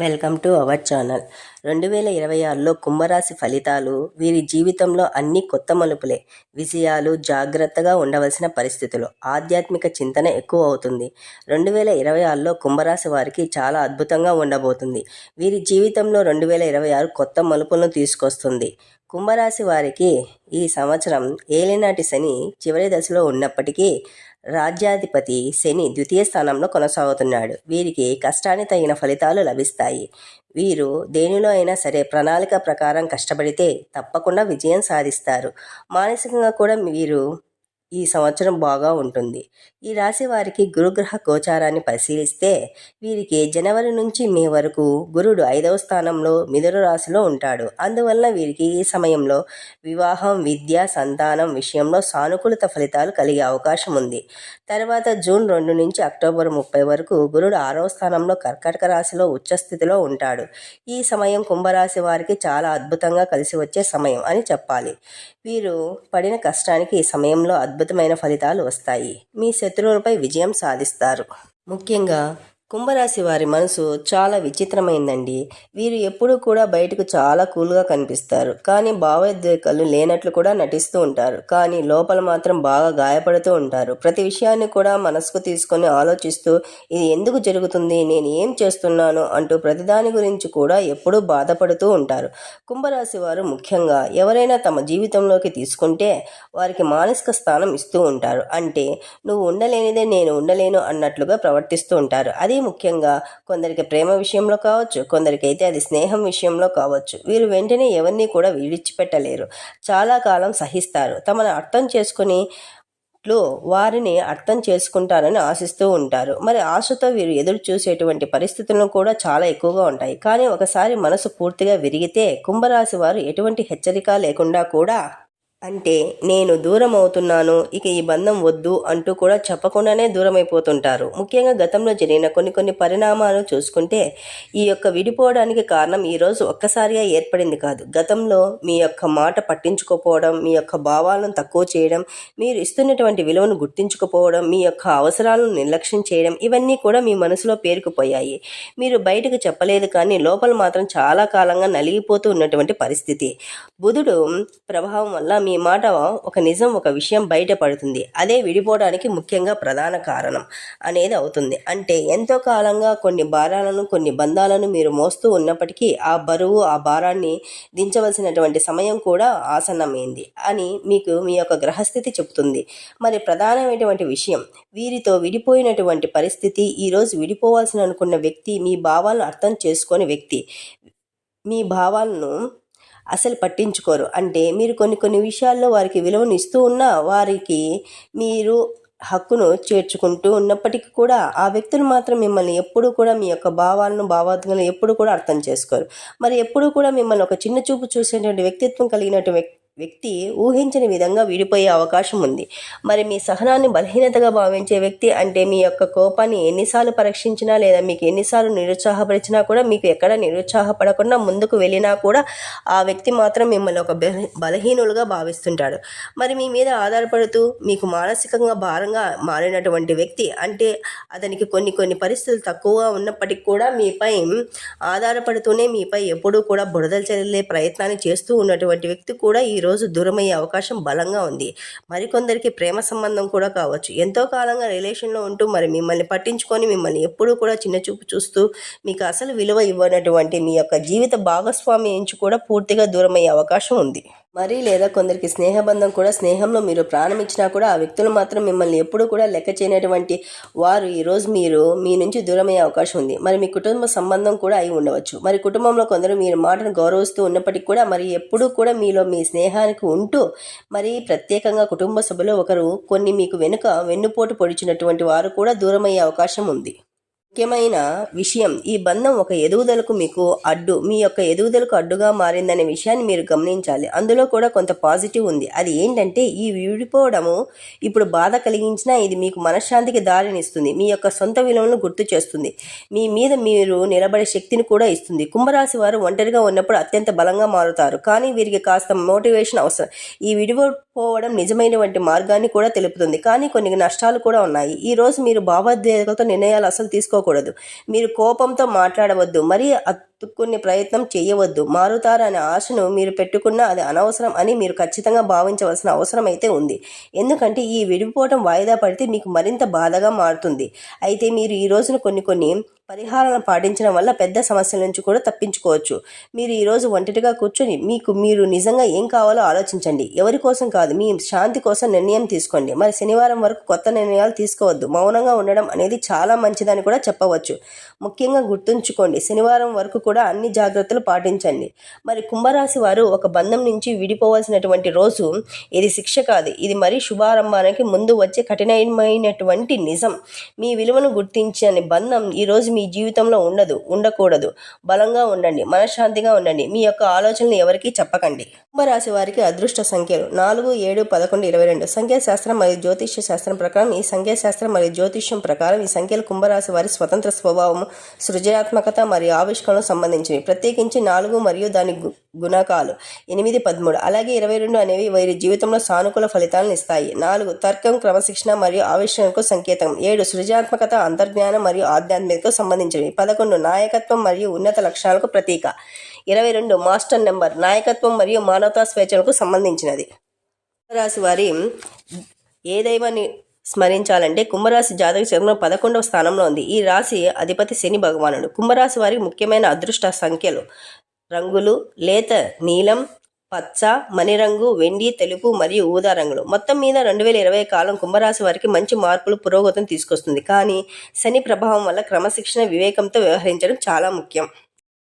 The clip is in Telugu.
Welcome to our channel. రెండు వేల ఇరవై ఆరులో కుంభరాశి ఫలితాలు వీరి జీవితంలో అన్ని కొత్త మలుపులే విజయాలు జాగ్రత్తగా ఉండవలసిన పరిస్థితులు. ఆధ్యాత్మిక చింతన ఎక్కువ అవుతుంది. రెండు వేల ఇరవై ఆరులో కుంభరాశి వారికి చాలా అద్భుతంగా ఉండబోతుంది. వీరి జీవితంలో రెండు వేల ఇరవై ఆరు కొత్త మలుపులను తీసుకొస్తుంది. కుంభరాశి వారికి ఈ సంవత్సరం ఏలినాటి శని చివరి దశలో ఉన్నప్పటికీ రాజ్యాధిపతి శని ద్వితీయ స్థానంలో కొనసాగుతున్నాడు. వీరికి కష్టానికి తగిన ఫలితాలు లభిస్తాయి. వీరు దేనిలో అయినా సరే ప్రణాళిక ప్రకారం కష్టపడితే తప్పకుండా విజయం సాధిస్తారు. మానసికంగా కూడా వీరు ఈ సంవత్సరం బాగా ఉంటుంది. ఈ రాశి వారికి గురుగ్రహ గోచారాన్ని పరిశీలిస్తే వీరికి జనవరి నుంచి మే వరకు గురుడు ఐదవ స్థానంలో మిథున రాశిలో ఉంటాడు. అందువల్ల వీరికి ఈ సమయంలో వివాహం విద్య సంతానం విషయంలో సానుకూలత ఫలితాలు కలిగే అవకాశం ఉంది. తర్వాత జూన్ రెండు నుంచి అక్టోబర్ ముప్పై వరకు గురుడు ఆరవ స్థానంలో కర్కాటక రాశిలో ఉచ్చస్థితిలో ఉంటాడు. ఈ సమయం కుంభరాశి వారికి చాలా అద్భుతంగా కలిసి వచ్చే సమయం అని చెప్పాలి. వీరు పడిన కష్టానికి ఈ సమయంలో అద్భుతమైన ఫలితాలు వస్తాయి. మీ శత్రువులపై విజయం సాధిస్తారు. ముఖ్యంగా కుంభరాశి వారి మనసు చాలా విచిత్రమైందండి. వీరు ఎప్పుడూ కూడా బయటకు చాలా కూల్గా కనిపిస్తారు. కానీ భావోద్వేగాలు లేనట్లు కూడా నటిస్తూ ఉంటారు. కానీ లోపల మాత్రం బాగా గాయపడుతూ ఉంటారు. ప్రతి విషయాన్ని కూడా మనసుకు తీసుకొని ఆలోచిస్తూ ఇది ఎందుకు జరుగుతుంది? నేను ఏం చేస్తున్నాను? అంటూ ప్రతిదాని గురించి కూడా ఎప్పుడూ బాధపడుతూ ఉంటారు. కుంభరాశి వారు ముఖ్యంగా ఎవరైనా తమ జీవితంలోకి తీసుకుంటే వారికి మానసిక స్థానం ఇస్తూ ఉంటారు. అంటే నువ్వు ఉండలేనిదే నేను ఉండలేను అన్నట్లుగా ప్రవర్తిస్తూ ఉంటారు. అది మరీ ముఖ్యంగా కొందరికి ప్రేమ విషయంలో కావచ్చు కొందరికైతే అది స్నేహం విషయంలో కావచ్చు. వీరు వెంటనే ఎవరిని కూడా విడిచిపెట్టలేరు. చాలా కాలం సహిస్తారు. తమను అర్థం చేసుకుని లో వారిని అర్థం చేసుకుంటారని ఆశిస్తూ ఉంటారు. మరి ఆశతో వీరు ఎదురు చూసేటువంటి పరిస్థితులను కూడా చాలా ఎక్కువగా ఉంటాయి. కానీ ఒకసారి మనసు పూర్తిగా విరిగితే కుంభరాశి వారు ఎటువంటి హెచ్చరిక లేకుండా కూడా అంటే నేను దూరం అవుతున్నాను ఇక ఈ బంధం వద్దు అంటూ కూడా చెప్పకుండానే దూరమైపోతుంటారు. ముఖ్యంగా గతంలో జరిగిన కొన్ని కొన్ని పరిణామాలు చూసుకుంటే ఈ యొక్క విడిపోవడానికి కారణం ఈరోజు ఒక్కసారిగా ఏర్పడింది కాదు. గతంలో మీ యొక్క మాట పట్టించుకోపోవడం మీ యొక్క భావాలను తక్కువ చేయడం మీరు ఇస్తున్నటువంటి విలువను గుర్తించుకోపోవడం మీ యొక్క అవసరాలను నిర్లక్ష్యం చేయడం ఇవన్నీ కూడా మీ మనసులో పేరుకుపోయాయి. మీరు బయటకు చెప్పలేదు కానీ లోపల మాత్రం చాలా కాలంగా నలిగిపోతూ ఉన్నటువంటి పరిస్థితి. బుధుడు ప్రభావం వల్ల మీ మాట ఒక నిజం ఒక విషయం బయటపడుతుంది అదే విడిపోవడానికి ముఖ్యంగా ప్రధాన కారణం అనేది అవుతుంది. అంటే ఎంతో కాలంగా కొన్ని భారాలను కొన్ని బంధాలను మీరు మోస్తూ ఉన్నప్పటికీ ఆ బరువు ఆ భారాన్ని దించవలసినటువంటి సమయం కూడా ఆసన్నమైంది అని మీకు మీ యొక్క గ్రహస్థితి చెబుతుంది. మరి ప్రధానమైనటువంటి విషయం వీరితో విడిపోయినటువంటి పరిస్థితి ఈరోజు విడిపోవాల్సిన అనుకున్న వ్యక్తి మీ భావాలను అర్థం చేసుకొని వ్యక్తి మీ భావాలను అసలు పట్టించుకోరు. అంటే మీరు కొన్ని కొన్ని విషయాల్లో వారికి విలువను ఇస్తూ ఉన్నా వారికి మీరు హక్కును చేర్చుకుంటూ ఉన్నప్పటికీ కూడా ఆ వ్యక్తులు మాత్రం మిమ్మల్ని ఎప్పుడూ కూడా మీ యొక్క భావాలను భావాత్మలను ఎప్పుడు కూడా అర్థం చేసుకోరు. మరి ఎప్పుడూ కూడా మిమ్మల్ని ఒక చిన్న చూపు చూసేటువంటి వ్యక్తిత్వం కలిగినటువంటి వ్యక్తి వ్యక్తి ఊహించని విధంగా విడిపోయే అవకాశం ఉంది. మరి మీ సహనాన్ని బలహీనతగా భావించే వ్యక్తి అంటే మీ యొక్క కోపాన్ని ఎన్నిసార్లు పరీక్షించినా లేదా మీకు ఎన్నిసార్లు నిరుత్సాహపరిచినా కూడా మీకు ఎక్కడ నిరుత్సాహపడకుండా ముందుకు వెళ్ళినా కూడా ఆ వ్యక్తి మాత్రం మిమ్మల్ని ఒక బలహీనులుగా భావిస్తుంటాడు. మరి మీ మీద ఆధారపడుతూ మీకు మానసికంగా భారంగా మారినటువంటి వ్యక్తి అంటే అతనికి కొన్ని కొన్ని పరిస్థితులు తక్కువగా ఉన్నప్పటికీ కూడా మీపై ఆధారపడుతూనే మీపై ఎప్పుడూ కూడా బురదలు చల్లే ప్రయత్నాన్ని చేస్తూ ఉన్నటువంటి వ్యక్తి కూడా ఈ ఈరోజు దూరమయ్యే అవకాశం బలంగా ఉంది. మరికొందరికి ప్రేమ సంబంధం కూడా కావచ్చు. ఎంతో కాలంగా రిలేషన్లో ఉంటూ మరి మిమ్మల్ని పట్టించుకొని మిమ్మల్ని ఎప్పుడూ కూడా చిన్న చూపు చూస్తూ మీకు అసలు విలువ ఇవ్వనటువంటి మీ యొక్క జీవిత భాగస్వామి నుంచి కూడా పూర్తిగా దూరమయ్యే అవకాశం ఉంది. మరి లేదా కొందరికి స్నేహబంధం కూడా స్నేహంలో మీరు ప్రాణం ఇచ్చినా కూడా ఆ వ్యక్తులు మాత్రం మిమ్మల్ని ఎప్పుడూ కూడా లెక్క చేయనటువంటి వారు ఈరోజు మీరు మీ నుంచి దూరమయ్యే అవకాశం ఉంది. మరి మీ కుటుంబ సంబంధం కూడా అయి ఉండవచ్చు. మరి కుటుంబంలో కొందరు మీరు మాటను గౌరవిస్తూ ఉన్నప్పటికీ కూడా మరి ఎప్పుడూ కూడా మీలో మీ స్నేహానికి ఉంటూ మరి ప్రత్యేకంగా కుటుంబ సభ్యులు ఒకరు కొన్ని మీకు వెనుక వెన్నుపోటు పొడిచినటువంటి వారు కూడా దూరమయ్యే అవకాశం ఉంది. ముఖ్యమైన విషయం ఈ బంధం ఒక ఎదుగుదలకు మీకు అడ్డు మీ యొక్క ఎదుగుదలకు అడ్డుగా మారిందనే విషయాన్ని మీరు గమనించాలి. అందులో కూడా కొంత పాజిటివ్ ఉంది. అది ఏంటంటే ఈ విడిపోవడము ఇప్పుడు బాధ కలిగించినా ఇది మీకు మనశ్శాంతికి దారినిస్తుంది మీ యొక్క సొంత విలువలను గుర్తు చేస్తుంది. మీ మీద మీరు నిలబడే శక్తిని కూడా ఇస్తుంది. కుంభరాశి వారు ఒంటరిగా ఉన్నప్పుడు అత్యంత బలంగా మారుతారు. కానీ వీరికి కాస్త మోటివేషన్ అవసరం. ఈ విడిపోవడం నిజమైనటువంటి మార్గాన్ని కూడా తెలుపుతుంది. కానీ కొన్ని నష్టాలు కూడా ఉన్నాయి. ఈ రోజు మీరు భావోద్వేగాలతో నిర్ణయాలు అసలు తీసుకో తీసుకోకూడదు మీరు కోపంతో మాట్లాడవద్దు. మరీ అతుక్కునే ప్రయత్నం చేయవద్దు. మారుతారనే ఆశను మీరు పెట్టుకున్నా అది అనవసరం అని మీరు ఖచ్చితంగా భావించవలసిన అవసరం అయితే ఉంది. ఎందుకంటే ఈ విడిపోవటం వాయిదా పడితే మీకు మరింత బాధగా మారుతుంది. అయితే మీరు ఈ రోజున కొన్ని కొన్ని పరిహారాలను పాటించడం వల్ల పెద్ద సమస్యల నుంచి కూడా తప్పించుకోవచ్చు. మీరు ఈరోజు ఒంటరిగా కూర్చొని మీకు మీరు నిజంగా ఏం కావాలో ఆలోచించండి. ఎవరి కోసం కాదు మీ శాంతి కోసం నిర్ణయం తీసుకోండి. మరి శనివారం వరకు కొత్త నిర్ణయాలు తీసుకోవద్దు. మౌనంగా ఉండడం అనేది చాలా మంచిదని కూడా చెప్పవచ్చు. ముఖ్యంగా గుర్తుంచుకోండి శనివారం వరకు కూడా అన్ని జాగ్రత్తలు పాటించండి. మరి కుంభరాశి వారు ఒక బంధం నుంచి విడిపోవాల్సినటువంటి రోజు ఇది శిక్ష కాదు. ఇది మరీ శుభారంభానికి ముందు వచ్చే కఠినమైనటువంటి నిజం. మీ విలువను గుర్తించని బంధం ఈరోజు మీ జీవితంలో ఉండదు ఉండకూడదు. బలంగా ఉండండి మనశ్శాంతిగా ఉండండి. మీ యొక్క ఆలోచనలు ఎవరికీ చెప్పకండి. కుంభరాశి వారికి అదృష్ట సంఖ్యలు నాలుగు ఏడు పదకొండు ఇరవై రెండు. సంఖ్యాశాస్త్రం మరియు జ్యోతిష్య శాస్త్రం ప్రకారం ఈ సంఖ్యాశాస్త్రం మరియు జ్యోతిష్యం ప్రకారం ఈ సంఖ్యలు కుంభరాశి వారి స్వతంత్ర స్వభావం సృజనాత్మకత మరియు ఆవిష్కరణకు సంబంధించినవి. ప్రత్యేకించి నాలుగు మరియు దాని గు- గుణకాలు. ఎనిమిది పదమూడు. అలాగే ఇరవై రెండు అనేవి వీరి జీవితంలో సానుకూల ఫలితాలను ఇస్తాయి. నాలుగు తర్కం క్రమశిక్షణ మరియు ఆవిష్కరణకు సంకేతం. ఏడు సృజనాత్మకత అంతర్జ్ఞానం మరియు ఆధ్యాత్మికతకు సంబంధించినవి. పదకొండు నాయకత్వం మరియు ఉన్నత లక్షణాలకు ప్రతీక. ఇరవై రెండు మాస్టర్ నెంబర్. నాయకత్వం మరియు మానవతా స్వేచ్ఛలకు సంబంధించినది. రాశి వారి ఏ దైవాన్ని స్మరించాలంటే కుంభరాశి జాతక చక్రంలో పదకొండవ స్థానంలో ఉంది. ఈ రాశి అధిపతి శని భగవానుడు. కుంభరాశి వారికి ముఖ్యమైన అదృష్ట సంఖ్యలు రంగులు లేత నీలం పచ్చ మణిరంగు వెండి తెలుపు మరియు ఊదా రంగులు. మొత్తం మీద రెండు వేల ఇరవై కాలం కుంభరాశి వారికి మంచి మార్పులు పురోగతిని తీసుకొస్తుంది. కానీ శని ప్రభావం వల్ల క్రమశిక్షణ వివేకంతో వ్యవహరించడం చాలా ముఖ్యం.